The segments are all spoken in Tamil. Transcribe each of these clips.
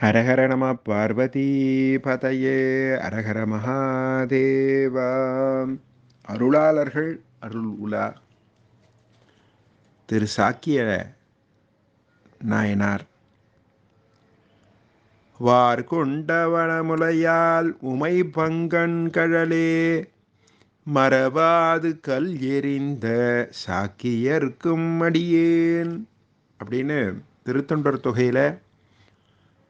ஹரஹர நம பார்வதி பதையே ஹரஹர மகாதேவா அருளாளர்கள் அருள் உலா திரு சாக்கிய நாயனார். வார் கொண்டவனமுலையால் உமை பங்கன் கழலே மறவாது கல் எறிந்த சாக்கியர்க்கும் அடியேன். அப்படின்னு திருத்தொண்டர் தொகையில்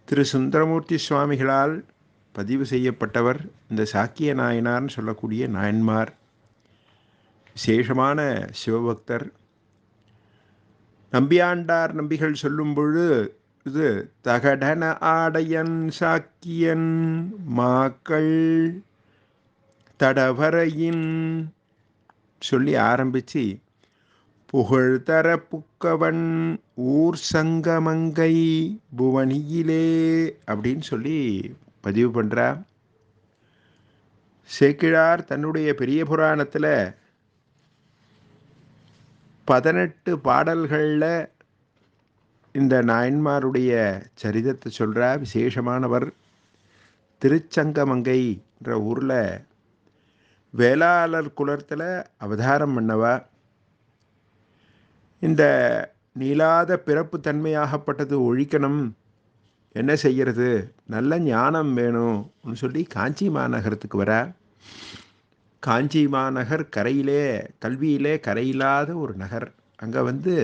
திரு சுந்தரமூர்த்தி சுவாமிகளால் பதிவு செய்யப்பட்டவர் இந்த சாக்கிய நாயனார்னு சொல்லக்கூடிய நாயன்மார். விசேஷமான சிவபக்தர். நம்பியாண்டார் நம்பிகள் சொல்லும் பொழுது இது தகடன ஆடையன் சாக்கியன் மாக்கள் தடவரையின் சொல்லி ஆரம்பித்து புகழ்தர புக்கவன் ஊர் சங்கமங்கை புவனியிலே அப்படின்னு சொல்லி பதிவு பண்ணுறா சேக்கிழார் தன்னுடைய பெரிய புராணத்தில் பதினெட்டு பாடல்களில் இந்த நாயன்மாருடைய சரிதத்தை சொல்கிறா விசேஷமானவர் திருச்சங்கமங்கைன்ற ஊரில் வேளாளர் குலத்தில் அவதாரம் பண்ணவா. இந்த நீளாத பிறப்பு தன்மையாகப்பட்டது ஒழிக்கணும். என்ன செய்கிறது? நல்ல ஞானம் வேணும்னு சொல்லி காஞ்சி மாநகரத்துக்கு வர. காஞ்சி மாநகர் கரையிலே கல்வியிலே கரையில்லாத ஒரு நகர். அங்கே வந்து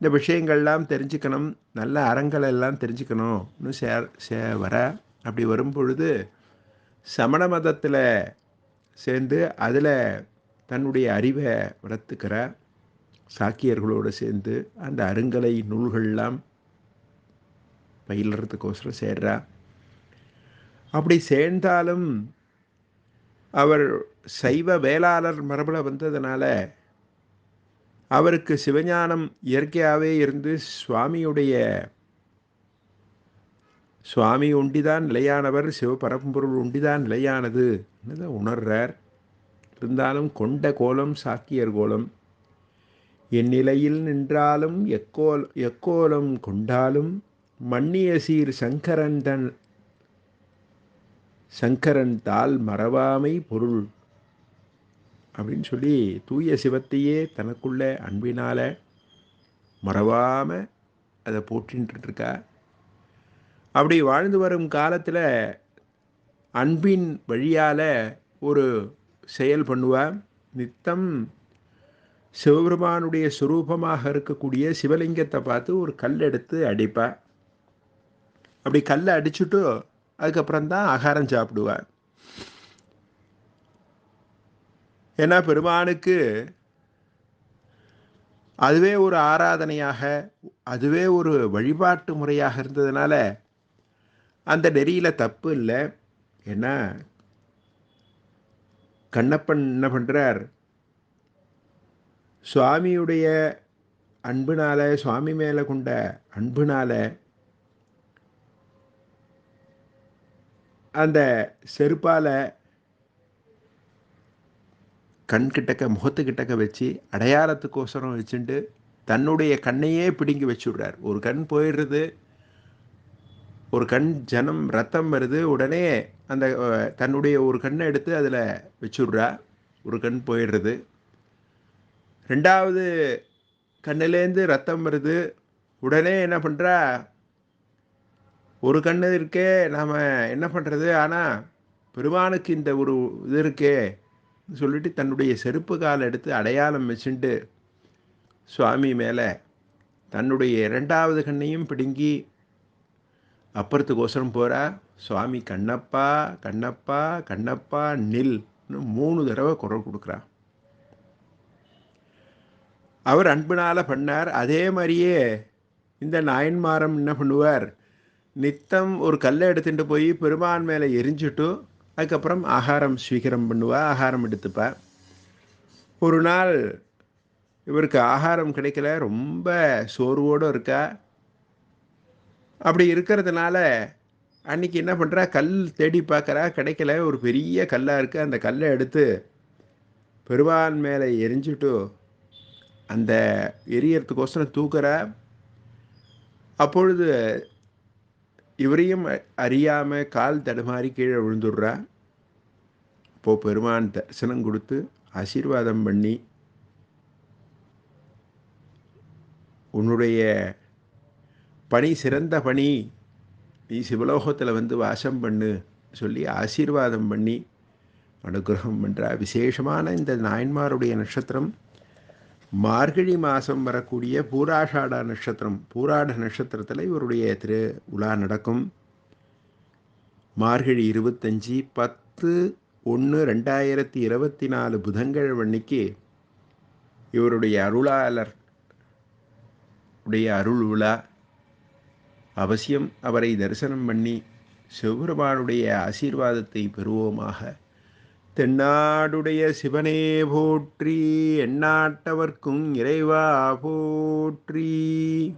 இந்த விஷயங்கள்லாம் தெரிஞ்சுக்கணும். நல்ல அறங்கள் எல்லாம் தெரிஞ்சுக்கணும்னு சே சே வர. அப்படி வரும் பொழுது சமண மதத்தில் சேர்ந்து அதில் தன்னுடைய அறிவை வளர்த்துக்கிற சாக்கியர்களோடு சேர்ந்து அந்த அருங்கலை நூல்கள்லாம் பயிலறதுக்கோசரம் சேர்றா. அப்படி சேர்ந்தாலும் அவர் சைவ வேளாளர் மரபில் வந்ததுனால அவருக்கு சிவஞானம் இயற்கையாகவே இருந்து சுவாமியுடைய சுவாமி உண்டிதான் நிலையானவர் சிவபரம்பொருள் உண்டிதான் நிலையானது உணர்றார். இருந்தாலும் கொண்ட கோலம் சாக்கியர் கோலம். எந்நிலையில் நின்றாலும் எக்கோல் எக்கோலம் கொண்டாலும் மன்னிய சீர் சங்கரன் தன் சங்கரன் தால் மறவாமை பொருள். அப்படின்னு சொல்லி தூய சிவத்தையே தனக்குள்ள அன்பினால மறவாமல் அதை போற்றின்ட்டுருக்கா அப்படி வாழ்ந்து வரும் காலத்தில் அன்பின் வழியால் ஒரு செயல் பண்ணுவா நித்தம் சிவபெருமானுடைய சுரூபமாக இருக்கக்கூடிய சிவலிங்கத்தை பார்த்து ஒரு கல் எடுத்து அடிப்பா அப்படி கல்லை அடிச்சுட்டு அதுக்கப்புறம் தான் ஆகாரம் சாப்பிடுவா ஏன்னா பெருமானுக்கு அதுவே ஒரு ஆராதனையாக அதுவே ஒரு வழிபாட்டு முறையாக இருந்ததுனால அந்த நெறியில் தப்பு இல்லை. ஏன்னா கண்ணப்பன் என்ன பண்ணுறார் சுவாமியுடைய அன்புனால சுவாமி மேலே கொண்ட அன்புனால அந்த செருப்பால் கண் கிட்டக்க முகத்துக்கிட்டக்க வச்சு அடையாளத்துக்கோசரம் வச்சுட்டு தன்னுடைய கண்ணையே பிடுங்கி வச்சுடுறார். ஒரு கண் போயிடுறது ஒரு கண் ஜனம் ரத்தம் வருது உடனே அந்த தன்னுடைய ஒரு கண்ணை எடுத்து அதில் வச்சுடுறா. ஒரு கண் போயிடுறது. ரெண்டாவது கண்ணிலேருந்து ரத்தம் வருது. உடனே என்ன பண்ணுறா ஒரு கண்ணு இருக்கே நாம் என்ன பண்ணுறது ஆனால் பெருமானுக்கு இந்த ஒரு இது இருக்கே சொல்லிட்டு தன்னுடைய செருப்பு கால் எடுத்து அடையாளம் வச்சுட்டு சுவாமி மேலே தன்னுடைய இரண்டாவது கண்ணையும் பிடுங்கி அப்புறத்துக்கோசரம் போகிறா சுவாமி கண்ணப்பா கண்ணப்பா கண்ணப்பா நில்னு மூணு தடவை குரல் கொடுக்குறா. அவர் அன்பினால் பண்ணார். அதே மாதிரியே இந்த நாயன்மாரம் என்ன பண்ணுவார்? நித்தம் ஒரு கல்லை எடுத்துகிட்டு போய் பெருமான் மேலே எரிஞ்சுட்டு அதுக்கப்புறம் ஆகாரம் ஸ்வீகரம் பண்ணுவா ஆகாரம் எடுத்துப்பா. ஒரு நாள் இவருக்கு ஆகாரம் கிடைக்கல ரொம்ப சோர்வோடு இருக்கா. அப்படி இருக்கிறதுனால அன்றைக்கி என்ன பண்ணுறா கல் தேடி பார்க்குறா. கிடைக்கல. ஒரு பெரிய கல்லாக இருக்குது அந்த கல்லை எடுத்து பெருமான் மேலே எரிஞ்சுட்டு அந்த எரியறதுக்கோசரம் தூக்குறா. அப்பொழுது இவரையும் அறியாமல் கால் தடுமாறி கீழே விழுந்துடுறா. இப்போ பெருமான் தரிசனம் கொடுத்து ஆசீர்வாதம் பண்ணி உன்னுடைய பணி சிறந்த பணி. நீ சிவலோகத்தில் வந்து வாசம் பண்ணு. சொல்லி ஆசீர்வாதம் பண்ணி அனுகிரகம் பண்ணுறா விசேஷமான இந்த நாயன்மாருடைய நட்சத்திரம். மார்கழி மாதம் வரக்கூடிய பூராஷாட நட்சத்திரம். பூராட நட்சத்திரத்தில் இவருடைய திரு உலா நடக்கும். மார்கழி இருபத்தஞ்சி பத்து ஒன்று ரெண்டாயிரத்தி இருபத்தி நாலு புதன்கிழமை அன்னைக்கு இவருடைய அருளாளர் உடைய அருள் விழா அவசியம் அவரை தரிசனம் பண்ணி சிவபெருமானுடைய ஆசீர்வாதத்தை பெறுவோமாக. தென்னாடுடைய சிவனே போற்றி எண்ணாட்டவர்க்கும் இறைவா போற்றி.